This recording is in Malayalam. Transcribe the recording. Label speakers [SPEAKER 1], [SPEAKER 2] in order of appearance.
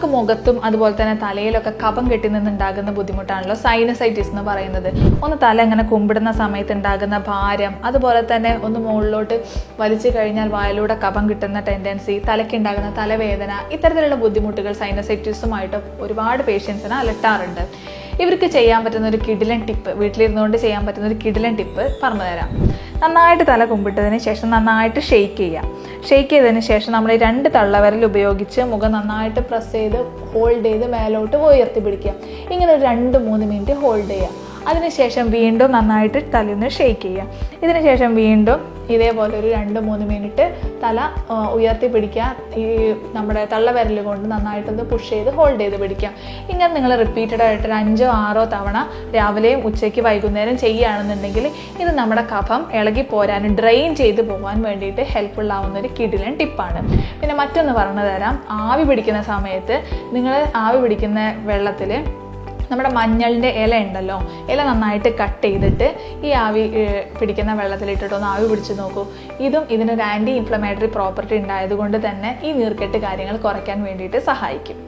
[SPEAKER 1] നമുക്ക് മുഖത്തും അതുപോലെ തന്നെ തലയിലൊക്കെ കഫം കെട്ടി നിന്നുണ്ടാകുന്ന ബുദ്ധിമുട്ടാണല്ലോ സൈനസൈറ്റിസ് എന്ന് പറയുന്നത്. ഒന്ന് തല ഇങ്ങനെ കുമ്പിടുന്ന സമയത്ത് ഉണ്ടാകുന്ന ഭാരം അതുപോലെ തന്നെ ഒന്ന് മുകളിലോട്ട് വലിച്ചു കഴിഞ്ഞാൽ വായിലൂടെ കഫം കിട്ടുന്ന ടെൻഡൻസി തലയ്ക്കുണ്ടാകുന്ന തലവേദന ഇത്തരത്തിലുള്ള ബുദ്ധിമുട്ടുകൾ സൈനസൈറ്റിസുമായിട്ട് ഒരുപാട് പേഷ്യൻസിനെ അലട്ടാറുണ്ട്. ഇവർക്ക് ചെയ്യാൻ പറ്റുന്ന ഒരു കിടിലൻ ടിപ്പ് വീട്ടിലിരുന്നുകൊണ്ട് ചെയ്യാൻ പറ്റുന്ന ഒരു കിടിലൻ ടിപ്പ് പറഞ്ഞു തരാം നന്നായിട്ട് തല കുമ്പിട്ടതിന് ശേഷം നന്നായിട്ട് ഷെയ്ക്ക് ചെയ്യുക ഷെയ്ക്ക് ചെയ്തതിന് ശേഷം നമ്മൾ രണ്ട് തള്ളവരൽ ഉപയോഗിച്ച് മുഖം നന്നായിട്ട് പ്രസ് ചെയ്ത് ഹോൾഡ് ചെയ്ത് മേലോട്ട് ഉയർത്തി പിടിക്കുക ഇങ്ങനെ രണ്ട് മൂന്ന് മിനിറ്റ് ഹോൾഡ് ചെയ്യുക അതിനുശേഷം വീണ്ടും നന്നായിട്ട് തലയൊന്ന് ഷെയ്ക്ക് ചെയ്യുക ഇതിനുശേഷം വീണ്ടും ഇതേപോലെ ഒരു രണ്ട് മൂന്ന് മിനിറ്റ് തല ഉയർത്തി പിടിക്കുക. ഈ നമ്മുടെ തള്ള വിരൽ കൊണ്ട് നന്നായിട്ടൊന്ന് പുഷ് ചെയ്ത് ഹോൾഡ് ചെയ്ത് പിടിക്കുക ഇങ്ങനെ നിങ്ങൾ റിപ്പീറ്റഡ് ആയിട്ട് ഒരു അഞ്ചോ ആറോ തവണ രാവിലെയും ഉച്ചയ്ക്ക് വൈകുന്നേരം ചെയ്യുകയാണെന്നുണ്ടെങ്കിൽ ഇത് നമ്മുടെ കഫം ഇളകി പോരാനും ഡ്രെയിൻ ചെയ്ത് പോകാൻ വേണ്ടിയിട്ട് ഹെൽപ്ഫുൾ ആവുന്ന ഒരു കിടിലൻ ടിപ്പാണ് പിന്നെ മറ്റൊന്ന് പറഞ്ഞു തരാം. ആവി പിടിക്കുന്ന സമയത്ത് നിങ്ങൾ ആവി പിടിക്കുന്ന വെള്ളത്തിൽ നമ്മുടെ മഞ്ഞളിന്റെ ഇല ഉണ്ടല്ലോ ഇല നന്നായിട്ട് കട്ട് ചെയ്തിട്ട് ഈ ആവി പിടിക്കുന്ന വെള്ളത്തിലിട്ടിട്ട് ഒന്ന് ആവി പിടിച്ച് നോക്കൂ. ഇതും ഇതിനൊരു ആന്റി ഇൻഫ്ലമേറ്ററി പ്രോപ്പർട്ടി ഉണ്ടായതുകൊണ്ട് തന്നെ ഈ നീർക്കെട്ട് കാര്യങ്ങൾ കുറയ്ക്കാൻ വേണ്ടിയിട്ട് സഹായിക്കും.